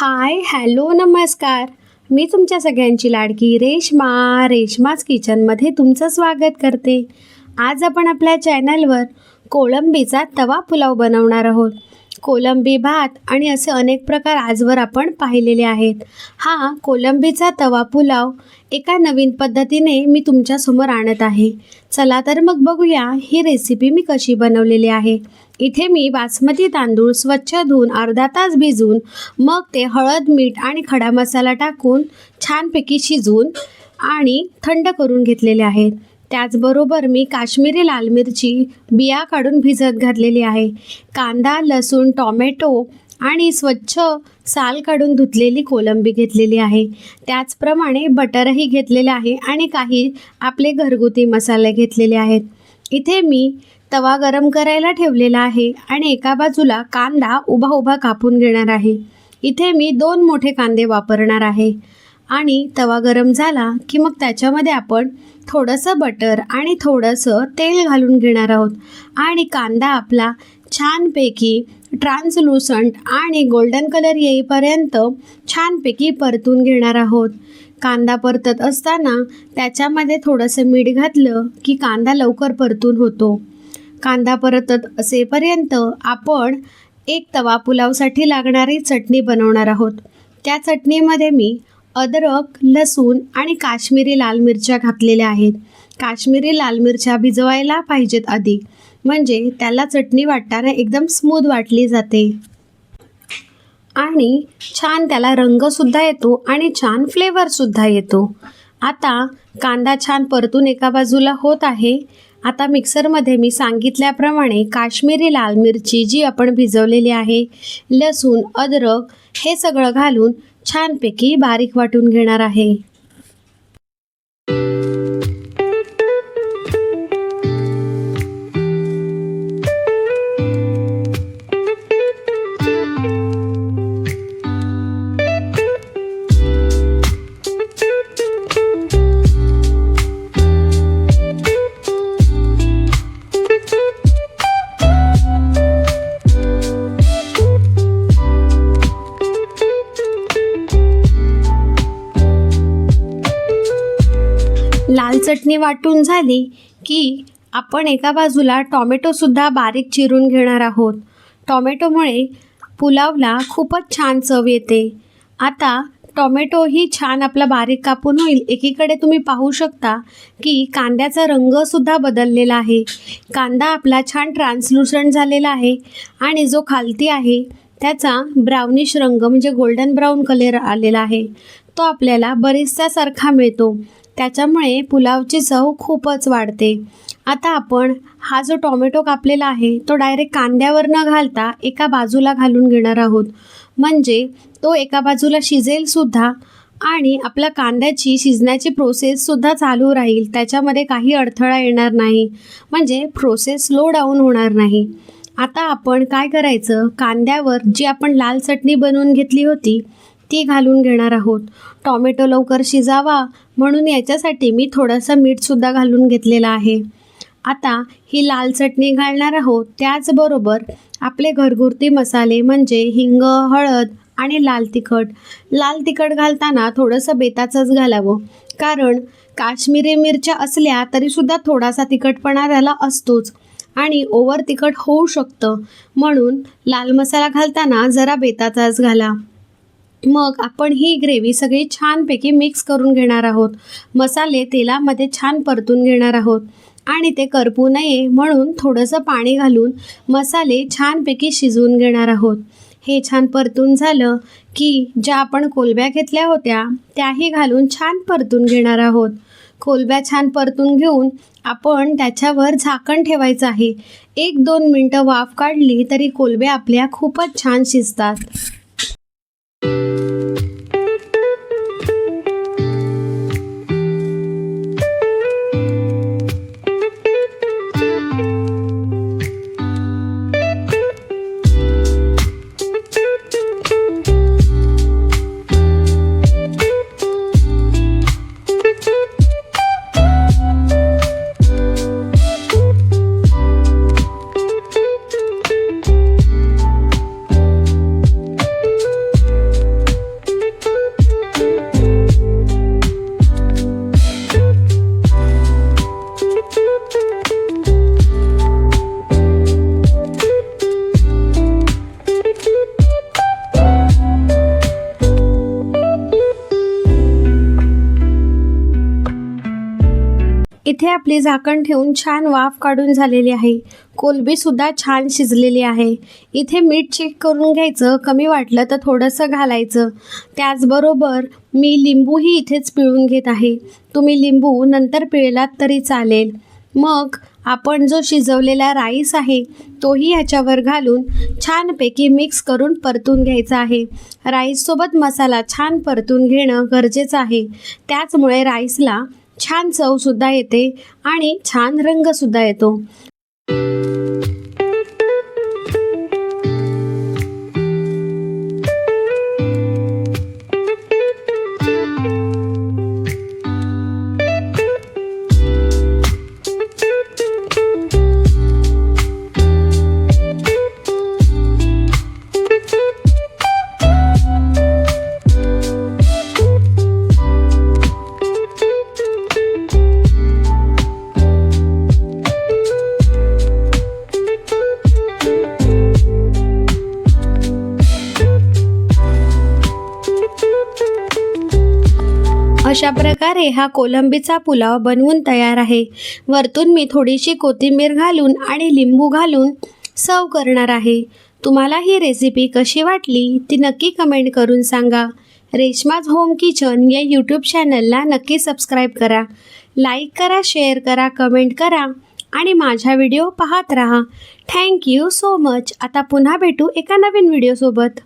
Hi hello नमस्कार. मी तुमच्या सगळ्यांची लाडकी रेश्मा रेशमाच किचनमध्ये तुमचं स्वागत करते. आज आपण आपल्या चॅनलवर कोळंबीचा तवा पुलाव बनवणार आहोत. कोलंबी भात आणि असे अनेक प्रकार आजवर आपण पाहिलेले आहेत. हा कोलंबीचा तवा पुलाव एका नवीन पद्धतीने मी तुमच्यासमोर आणत आहे. चला तर मग बघूया ही रेसिपी मी कशी बनवलेली आहे. इथे मी बासमती तांदूळ स्वच्छ धुवून अर्धा तास भिजवून मग ते हळद मीठ आणि खडा मसाला टाकून छानपैकी शिजवून आणि थंड करून घेतलेले आहेत त्याचबरोबर मी काश्मीरी लाल मिरची बिया काढून भिजत घातलेली आहे. कांदा लसूण टॉमॅटो आणि स्वच्छ साल काढून धुतलेली कोलंबी घेतलेली आहे. त्याचप्रमाणे बटरही घेतलेले आहे आणि काही आपले घरगुती मसाले घेतलेले आहेत. इथे मी तवा गरम करायला ठेवलेला आहे आणि एका बाजूला कांदा उभा उभा कापून घेणार आहे. इथे मी दोन मोठे कांदे वापरणार आहे. आणि तवा गरम झाला की मग त्याच्यामध्ये आपण थोडंसं बटर आणि थोडंसं तेल घालून घेणार आहोत. आणि कांदा आपला छानपैकी ट्रान्सलुसंट आणि गोल्डन कलर येईपर्यंत छानपैकी परतून घेणार आहोत. कांदा परतत असताना त्याच्यामध्ये थोडंसं मीठ घातलं की कांदा लवकर परतून होतो. कांदा परतत असेपर्यंत आपण एक तवा पुलावसाठी लागणारी चटणी बनवणार आहोत. त्या चटणीमध्ये मी अद्रक लसूण आणि काश्मीरी लाल मिरच्या घातलेल्या आहेत. काश्मीरी लाल मिरच्या भिजवायला पाहिजेत आधी. म्हणजे त्याला चटणी वाटताना एकदम स्मूथ वाटली जाते. आणि छान त्याला रंगसुद्धा येतो आणि छान फ्लेवरसुद्धा येतो. आता कांदा छान परतून एका बाजूला होत आहे. आता मिक्सरमध्ये मी सांगितल्याप्रमाणे काश्मीरी लाल मिरची जी आपण भिजवलेली आहे लसूण अद्रक हे सगळं घालून छानपैकी बारीक वाटून घेणार आहे. चटणी वाटून झाली की आपण एका बाजूला टॉमॅटोसुद्धा बारीक चिरून घेणार आहोत. टॉमॅटोमुळे पुलावला खूपच छान चव येते. आता टॉमॅटोही छान आपला बारीक कापून होईल. एकीकडे तुम्ही पाहू शकता की कांद्याचा रंगसुद्धा बदललेला आहे. कांदा आपला छान ट्रान्सलुसंट झालेला आहे आणि जो खालती आहे त्याचा ब्राउनिश रंग म्हणजे गोल्डन ब्राऊन कलर आलेला आहे. तो आपल्याला बरीचसा सारखा मिळतो. त्याच्यामुळे पुलावची चव खूपच वाढते. आता आपण हा जो टोमॅटो कापलेला आहे तो डायरेक्ट कांद्यावर न घालता एका बाजूला घालून घेणार आहोत. म्हणजे तो एका बाजूला शिजेलसुद्धा आणि आपल्या कांद्याची शिजण्याची प्रोसेससुद्धा चालू राहील. त्याच्यामध्ये काही अडथळा येणार नाही. म्हणजे प्रोसेस स्लो डाऊन होणार नाही. आता आपण काय करायचं? कांद्यावर जी आपण लाल चटणी बनवून घेतली होती ती घालून घेणार आहोत. टॉमॅटो लवकर शिजावा. म्हणून याच्यासाठी मी थोडासा मीठसुद्धा घालून घेतलेला आहे. आता ही लाल चटणी घालणार आहोत. त्याचबरोबर आपले घरगुती मसाले म्हणजे हिंग हळद आणि लाल तिखट. लाल तिखट घालताना थोडंसं बेताचंच घालावं. कारण काश्मीरी मिरच्या असल्या तरीसुद्धा थोडासा तिखटपणा त्याला असतोच. आणि ओव्हर तिखट होऊ शकतं. म्हणून लाल मसाला घालताना जरा बेताचाच घाला. मग आपण ही ग्रेव्ही सगळी छानपैकी मिक्स करून घेणार आहोत. मसाले तेलामध्ये छान परतून घेणार आहोत. आणि ते करपू नये म्हणून थोडंसं पाणी घालून मसाले छानपैकी शिजवून घेणार आहोत. हे छान परतून झालं की ज्या आपण कोलब्या घेतल्या होत्या त्याही घालून छान परतून घेणार आहोत. कोलब्या छान परतून घेऊन आपण त्याच्यावर झाकण ठेवायचं आहे. एक दोन मिनटं वाफ काढली तरी कोलब्या आपल्या खूपच छान शिजतात. इथे आपली झाकण ठेवून छान वाफ काढून झालेली आहे. कोलबीसुद्धा छान शिजलेली आहे. इथे मीठ चेक करून घ्यायचं कमी वाटलं तर थोडंसं घालायचं. त्याचबरोबर मी लिंबूही इथेच पिळून घेत आहे. तुम्ही लिंबू नंतर पिळलात तरी चालेल. मग आपण जो शिजवलेला राईस आहे तोही ह्याच्यावर घालून छानपैकी मिक्स करून परतून घ्यायचा आहे. राईससोबत मसाला छान परतून घेणं गरजेचं आहे. त्याचमुळे राईसला छान चवसुद्धा येते आणि छान रंगसुद्धा येतो. अशा प्रकारे हा कोलंबीचा पुलाव बनवून तयार आहे. वरतून मी थोडीशी कोथिंबीर घालून आणि लिंबू घालून सर्व करणार आहे. तुम्हाला ही रेसिपी कशी वाटली ती नक्की कमेंट करून सांगा. रेशमाज होम किचन या यूट्यूब चॅनलला नक्की सबस्क्राईब करा. लाईक करा शेअर करा कमेंट करा आणि माझा व्हिडिओ पाहत राहा. थँक्यू सो मच आता पुन्हा भेटू एका नवीन व्हिडिओसोबत